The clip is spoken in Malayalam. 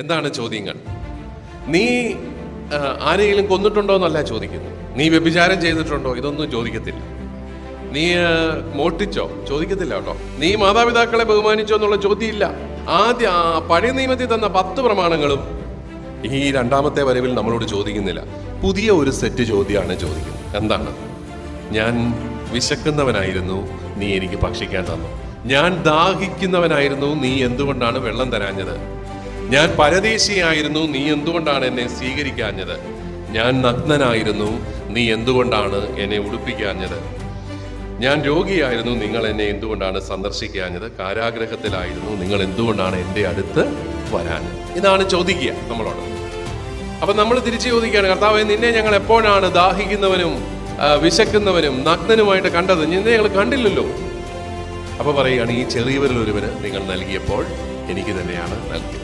എന്താണ് ചോദ്യങ്ങൾ? നീ ആരെങ്കിലും കൊന്നിട്ടുണ്ടോ എന്നല്ല ചോദിക്കുന്നു നീ വ്യഭിചാരം ചെയ്തിട്ടുണ്ടോ? ഇതൊന്നും ചോദിക്കത്തില്ല. നീ മോട്ടിച്ചോ ചോദിക്കത്തില്ല കേട്ടോ. നീ മാതാപിതാക്കളെ ബഹുമാനിച്ചോ എന്നുള്ള ചോദ്യമില്ല. ആദ്യ പഴയ നിയമത്തിൽ തന്ന പത്ത് പ്രമാണങ്ങളും ഈ രണ്ടാമത്തെ വരവിൽ നമ്മളോട് ചോദിക്കുന്നില്ല. പുതിയ ഒരു സെറ്റ് ചോദ്യമാണ് ചോദിക്കുന്നത്. എന്താണ്? ഞാൻ വിശക്കുന്നവനായിരുന്നു നീ എനിക്ക് ഭക്ഷിക്കാൻ തന്നു. ഞാൻ ദാഹിക്കുന്നവനായിരുന്നു നീ എന്തുകൊണ്ടാണ് വെള്ളം തരാഞ്ഞത്? ഞാൻ പരദേശിയായിരുന്നു നീ എന്തുകൊണ്ടാണ് എന്നെ സ്വീകരിക്കാഞ്ഞത്? ഞാൻ നഗ്നനായിരുന്നു നീ എന്തുകൊണ്ടാണ് എന്നെ ഉടുപ്പിക്കാഞ്ഞത്? ഞാൻ രോഗിയായിരുന്നു നിങ്ങൾ എന്നെ എന്തുകൊണ്ടാണ് സന്ദർശിക്കാഞ്ഞത്? കാരാഗ്രഹത്തിലായിരുന്നു നിങ്ങൾ എന്തുകൊണ്ടാണ് എന്റെ അടുത്ത് വരാൻ? ഇതാണ് ചോദിക്കുക നമ്മളോട്. അപ്പൊ നമ്മൾ തിരിച്ചു ചോദിക്കുകയാണ് കർത്താവ് നിന്നെ ഞങ്ങൾ എപ്പോഴാണ് ദാഹിക്കുന്നവനും വിശക്കുന്നവനും നഗ്നനുമായിട്ട് കണ്ടത്? നിന്നെ ഞങ്ങൾ കണ്ടില്ലല്ലോ. അപ്പൊ പറയുകയാണ് ഈ ചെറിയവരിൽ ഒരുവന് നിങ്ങൾ നൽകിയപ്പോൾ എനിക്ക് തന്നെയാണ് നൽകിയത്.